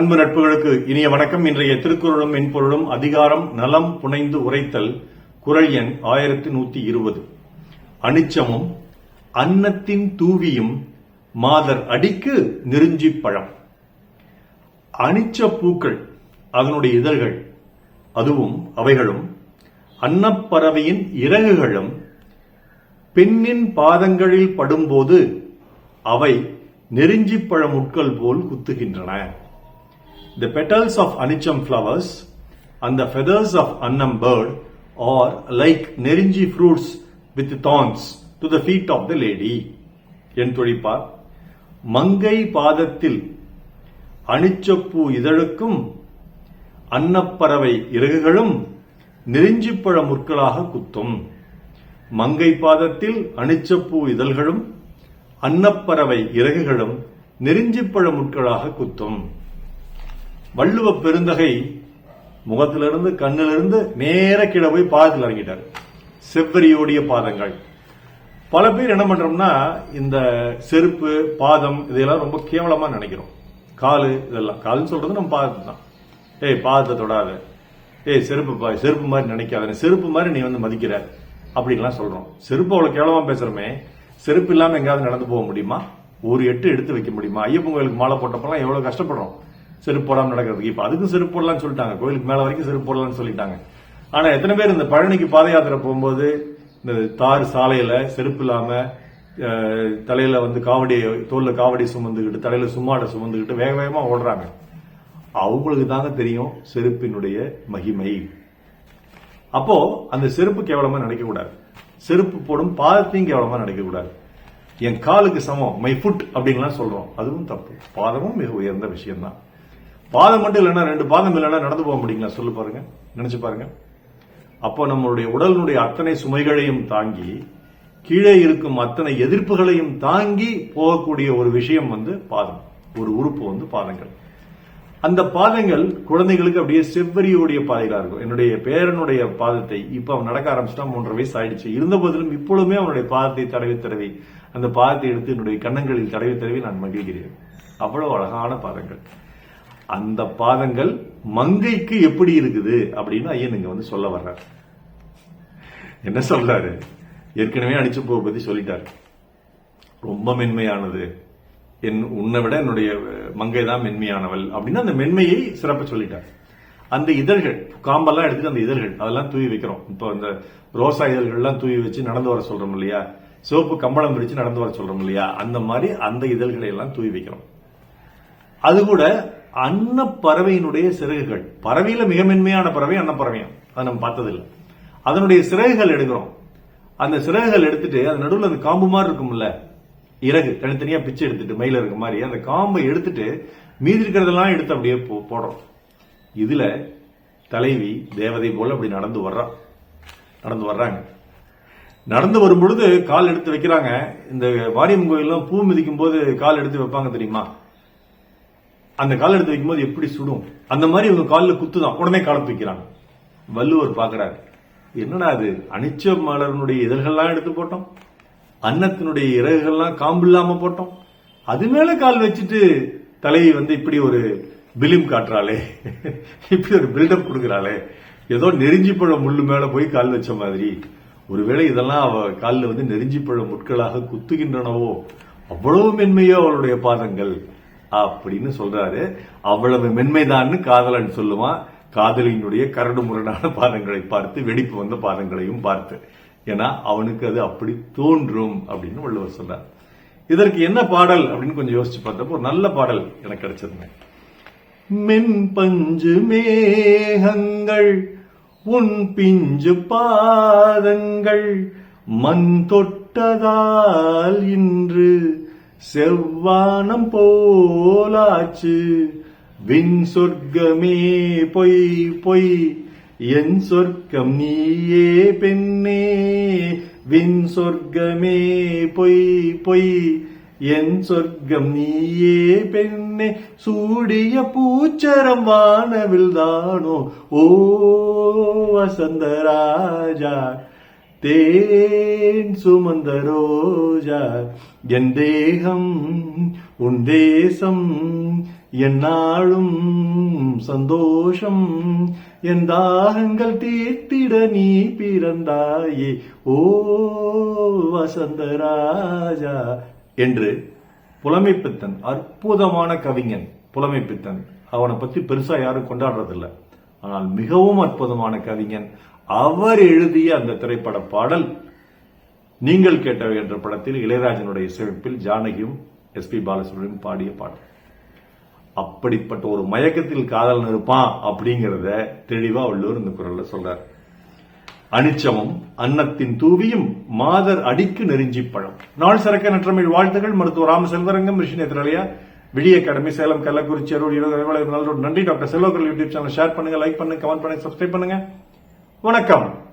அன்பு நட்புகளுக்கு இனிய வணக்கம். இன்றைய திருக்குறளும் மென்பொருளும் அதிகாரம் நலம் புனைந்து உரைத்தல் குரல் எண் ஆயிரத்தி நூத்தி இருபது. அனிச்சமும் அன்னத்தின் தூவியும் மாதர் அடிக்கு நெருஞ்சிப் பழம். அனிச்ச பூக்கள் அதனுடைய இதழ்கள் அதுவும் அவைகளும் அன்னப்பறவையின் இறகுகளும் பெண்ணின் பாதங்களில் படும்போது அவை நெருஞ்சிப் பழம் உட்கள் போல் குத்துகின்றன. The petals of Anicham flowers and the feathers of Annam bird are like nerinji fruits with thorns to the feet of the lady. என் தொழிப்பார் மங்கை பாதத்தில் அணிச்சப்பூ இதழுக்கும் அன்னப்பறவை இறகுகளும் நெருஞ்சிப்பழ முற்களாக குத்தும் மங்கை பாதத்தில் அணிச்சப்பூ இதழ்களும் அன்னப்பறவை இறகுகளும் நெருஞ்சிப்பழ முற்களாக குத்தும் வள்ளுவ பெருந்தகை முகத்திலிருந்து கண்ணிலிருந்து நேர கீழே போய் பாதத்தில் இறங்கிட்டார். செவ்வரியோடைய பாதங்கள். பல பேர் என்ன பண்றோம்னா இந்த செருப்பு பாதம் இதெல்லாம் ரொம்ப கேவலமா நினைக்கிறோம். காலு இதெல்லாம். காலுன்னு சொல்றது நம்ம பாதத்தை தான். ஏய் பாதத்தை தொடாத. ஏய் செருப்பு பா செருப்பு மாதிரி நினைக்காத. செருப்பு மாதிரி நீ வந்து மதிக்கிற. அப்படின்லாம் சொல்றோம். செருப்பு அவ்வளவு கேவலமா பேசுறோமே. செருப்பு இல்லாம எங்கேயாவது நடந்து போக முடியுமா? ஒரு எட்டு எடுத்து வைக்க முடியுமா? ஐயப்பன் கோயிலுக்கு மாலை போட்டப்பெல்லாம் எவ்வளவு கஷ்டப்படுறோம். செருப்பு நடக்கிறதுக்கு. இப்போ அதுக்கும் செருப்பு போடலாம்னு சொல்லிட்டாங்க. கோயிலுக்கு மேலே வரைக்கும் செருப்பு போடலாம்னு சொல்லிட்டாங்க. ஆனால் எத்தனை பேர் இந்த பழனிக்கு பாத யாத்திரை போகும்போது இந்த தார் சாலையில் செருப்பு இல்லாமல் தலையில் தலையில வந்து காவடியை தோல்ல காவடி சுமந்துக்கிட்டு தலையில சும்மாடை சுமந்துக்கிட்டு வேக வேகமா ஓடுறாங்க. அவங்களுக்கு தாங்க தெரியும் செருப்பினுடைய மகிமை. அப்போ அந்த செருப்பு கேவலமா நினைக்க கூடாது செருப்பு போடும் பாதத்தையும் கேவலமா நினைக்க கூடாது என் காலுக்கு சமம் மை ஃபுட் அப்படின்லாம் சொல்றோம். அதுவும் தப்பு. பாதமும் மிக உயர்ந்த விஷயம்தான். பாதம் மட்டும் இல்லைன்னா ரெண்டு பாதம் இல்லைன்னா நடந்து போக முடியுங்களா? சொல்லு பாருங்க. நினைச்சு பாருங்க. அப்போ நம்மளுடைய உடலினுடைய அத்தனை சுமைகளையும் தாங்கி கீழே இருக்கும் அத்தனை எதிர்ப்புகளையும் தாங்கி போகக்கூடிய ஒரு விஷயம் வந்து பாதம். ஒரு உறுப்பு வந்து பாதங்கள். அந்த பாதங்கள் குழந்தைகளுக்கு அப்படியே செவ்வரியோடைய பாதைகளாக இருக்கும். என்னுடைய பேரனுடைய பாதத்தை இப்போ அவன் நடக்க ஆரம்பிச்சிட்டான் மூன்றரை வயசு ஆயிடுச்சு. இருந்த போதிலும் இப்பொழுதுமே அவனுடைய பாதத்தை தடவி தடவி அந்த பாதத்தை எடுத்து என்னுடைய கன்னங்களில் தடவி தடவி நான் மகிழ்கிறேன். அவ்வளவு அழகான பாதங்கள். அந்த பாதங்கள் மங்கைக்கு எப்படி இருக்குது அப்படின்னு ஐயன் இங்க வந்து சொல்ல வர்றார். என்ன சொல்றாரு? ஏற்கனவே அடிச்சு போக பத்தி சொல்லிட்டாரு. ரொம்ப மென்மையானது. என் உன்னை விட என்னுடைய மங்கை தான் மென்மையானவள் அப்படின்னு அந்த மென்மையை சிறப்பு சொல்லிட்டார். அந்த இதழ்கள் காம்பெல்லாம் எடுத்துட்டு அந்த இதழ்கள் அதெல்லாம் தூவி வைக்கிறோம். இப்போ அந்த ரோசா இதழ்கள்லாம் தூவி வச்சு நடந்து வர சொல்றோம் இல்லையா? சிவப்பு கம்பளம் பிடிச்சு நடந்து வர சொல்றோம் இல்லையா? அந்த மாதிரி அந்த இதழ்களை எல்லாம் தூவி வைக்கிறோம். அது கூட அன்ன பறவையினுடைய சிறகுகள். பறவையில மிக மென்மையான பறவை அன்னப்பறவையும். அதை நம்ம பார்த்ததில்லை. அதனுடைய சிறகுகள் எடுக்கிறோம். அந்த சிறகுகள் எடுத்துட்டு அது நடுவில் அந்த காம்பு மாதிரி இருக்கும்ல? இறகு. தனித்தனியா பிச்சை எடுத்துட்டு மயில இருக்க மாதிரி. அந்த காம்பை எடுத்துட்டு மீதி இருக்கிறதெல்லாம் எடுத்து அப்படியே போ- போடுறோம். இதுல தலைவி தேவதை போல அப்படி நடந்து வர்றா. நடந்து வர்றாங்க. நடந்து வரும் பொழுது கால் எடுத்து வைக்கிறாங்க. இந்த வாரியம் கோயிலும் பூ மிதிக்கும் போது கால் எடுத்து வைப்பாங்க தெரியுமா? அந்த கால் எடுத்து வைக்கும்போது எப்படி சுடும்? அந்த மாதிரி இவங்க காலில் குத்துதான். உடனே காலை தூக்கிறாங்க. வள்ளுவர் பாக்குறாரு. என்னடா அது அனிச்ச மலரனுடைய இதழ்கள்லாம் எடுத்து போட்டோம். அன்னத்தினுடைய இறகுகள்லாம் காம்பு இல்லாம போட்டோம். அது மேல கால் வச்சுட்டு தலையை வந்து இப்படி ஒரு பிலிம் காட்டுறாளே. இப்படி ஒரு பில்டப் கொடுக்குறாளே. ஏதோ நெருஞ்சி பழ முள்ளு மேல போய் கால் வச்ச மாதிரி. ஒருவேளை இதெல்லாம் அவ காலில் வந்து நெருஞ்சி பழ முட்களாக குத்துகின்றனவோ? அவ்வளவு மென்மையோ அவளுடைய பாதங்கள். அப்படின்னு சொல்றாரு. அவ்வளவு மென்மைதான்னு காதலன் சொல்லுவான். காதலியினுடைய கரடு முரடான பாதங்களை பார்த்து வெடிப்பு வந்த பாதங்களையும் பார்த்து. ஏன்னா அவனுக்கு அது அப்படி தோன்றும் அப்படின்னு வள்ளுவர் சொல்றார். இதற்கு என்ன பாடல் அப்படின்னு கொஞ்சம் யோசிச்சு பார்த்தப்போ ஒரு நல்ல பாடல் எனக்கு கிடைச்சதுங்க. மென் பஞ்சு மேகங்கள் உன் பிஞ்சு பாதங்கள் மண் தொட்டதால் இன்று செவ்வானம் போலாச்சு. விண் சொர்க்கமே பொய் பொய். என் சொர்க்கம் நீயே பெண்ணே. விண் சொர்க்கமே பொய் பொய். என் சொர்க்கம் நீயே பெண்ணே. சூடிய பூச்சரம் வானவில் தானோ? ஓ வசந்தராஜா தேன் சுமந்த ரோஜா என் தேகம் உன் தேசம் என்னாளும் சந்தோஷம். என் தாகங்கள் தீர்த்திட நீ பிறந்தாயே ஓ வசந்த ராஜா என்று புலமைப்பித்தன் அற்புதமான கவிஞன் புலமைப்பித்தன். அவனை பத்தி பெருசா யாரும் கொண்டாடுறதில்ல. ஆனால் மிகவும் அற்புதமான கவிஞன் அவர் எழுதிய அந்த திரைப்பட பாடல் நீங்கள் கேட்டவை என்ற படத்தில் இளையராஜனுடைய இசையமைப்பில் ஜானகியும் எஸ் பி பாலசுப்ரமணியம் பாடிய பாடல் அப்படிப்பட்ட ஒரு மயக்கத்தில் காதலன் இருப்பான் அப்படிங்கிறத தெளிவா உள்ளூர் இந்த குரல்ல சொல்றார். அனிச்சமும் அன்னத்தின் தூவியும் மாதர் அடிக்கு நெருஞ்சி பழம். நாள் சரக்க நற்றமிழ் வாழ்த்துகள் மருத்துவர் ராம செல்வரங்கம் ரிஷி விடிய அகாடமி சேலம் கள்ளக்குறிச்சி அருள் இருபது நன்றி. Doctor Selvakar YouTube channel share பண்ணுங்க லைக் பண்ணுங்க கமெண்ட் பண்ணுங்க சப்ஸ்கிரைப் பண்ணுங்க. வணக்கம்.